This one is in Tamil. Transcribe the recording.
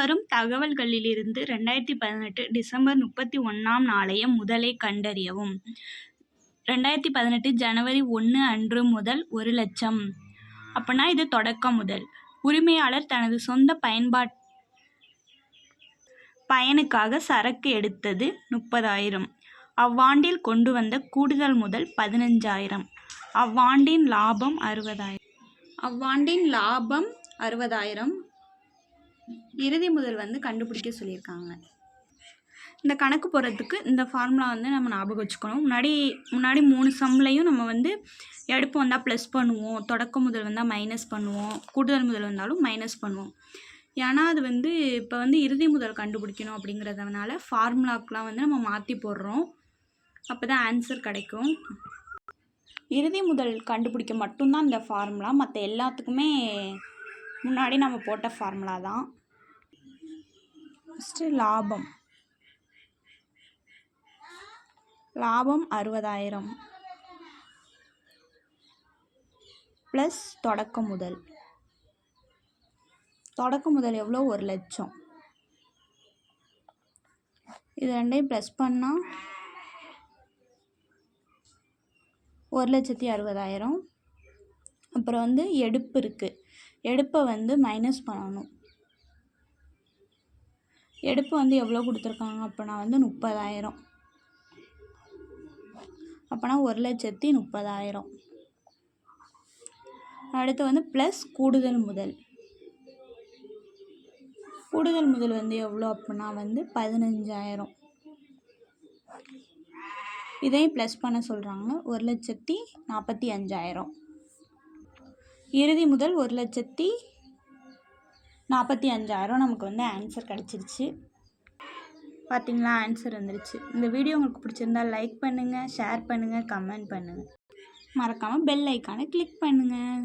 பின்வரும் தகவல்களிலிருந்து ரெண்டாயிரத்தி பதினெட்டு டிசம்பர் முப்பத்தி ஒன்றாம் நாளைய முதலை கண்டறியவும். ரெண்டாயிரத்தி பதினெட்டு ஜனவரி ஒன்று அன்று முதல் ஒரு லட்சம். அப்படின்னா இது தொடக்க முதல். உரிமையாளர் தனது சொந்த பயன்பாட் பயனுக்காக சரக்கு எடுத்தது முப்பதாயிரம். அவ்வாண்டில் கொண்டு வந்த கூடுதல் முதல் பதினஞ்சாயிரம். அவ்வாண்டின் லாபம் அறுபதாயிரம். அவ்வாண்டின் லாபம் அறுபதாயிரம். இறுதி முதல் வந்து கண்டுபிடிக்க சொல்லியிருக்காங்க. இந்த கணக்கு போடுறதுக்கு இந்த ஃபார்முலா வந்து நம்ம ஞாபகம் வச்சுக்கணும். முன்னாடி முன்னாடி மூணு சம்லையும் நம்ம வந்து எடுப்பு வந்தால் ப்ளஸ் பண்ணுவோம். தொடக்க முதல் வந்தால் மைனஸ் பண்ணுவோம். கூடுதல் முதல் வந்தாலும் மைனஸ் பண்ணுவோம். ஏன்னா அது வந்து இப்போ வந்து இறுதி முதல் கண்டுபிடிக்கணும் அப்படிங்கிறதுனால ஃபார்முலாக்கெலாம் வந்து நம்ம மாற்றி போடுறோம். அப்போ தான் ஆன்சர் கிடைக்கும். இறுதி முதல் கண்டுபிடிக்க மட்டும்தான் இந்த ஃபார்முலா மற்ற எல்லாத்துக்குமே முன்னாடி நம்ம போட்ட ஃபார்முலா தான். ஃபஸ்ட்டு லாபம். லாபம் அறுபதாயிரம். ப்ளஸ் தொடக்க முதல். தொடக்க முதல் எவ்வளோ? ஒரு லட்சம். இது ரெண்டையும் ப்ளஸ் பண்ணால் ஒரு லட்சத்தி அறுபதாயிரம். அப்புறம் வந்து எடுப்பு இருக்குது எடுப்பை வந்து மைனஸ் பண்ணணும். எடுப்பு வந்து எவ்வளோ கொடுத்துருக்காங்க? அப்போனா வந்து முப்பதாயிரம். அப்போனா ஒரு லட்சத்தி முப்பதாயிரம். அடுத்து வந்து ப்ளஸ் கூடுதல் முதல். கூடுதல் முதல் வந்து எவ்வளோ? அப்படின்னா வந்து பதினஞ்சாயிரம். இதையும் ப்ளஸ் பண்ண சொல்கிறாங்க ஒரு லட்சத்தி நாற்பத்தி அஞ்சாயிரம். இறுதி முதல் ஒரு லட்சத்தி நாற்பத்தி அஞ்சாயிரம் நமக்கு வந்து ஆன்சர் கிடச்சிருச்சு. பார்த்தீங்களா ஆன்சர் வந்துருச்சு. இந்த வீடியோ உங்களுக்கு பிடிச்சிருந்தா லைக் பண்ணுங்கள் ஷேர் பண்ணுங்கள் கமெண்ட் பண்ணுங்கள் மறக்காமல் பெல் ஐக்கானை கிளிக் பண்ணுங்கள்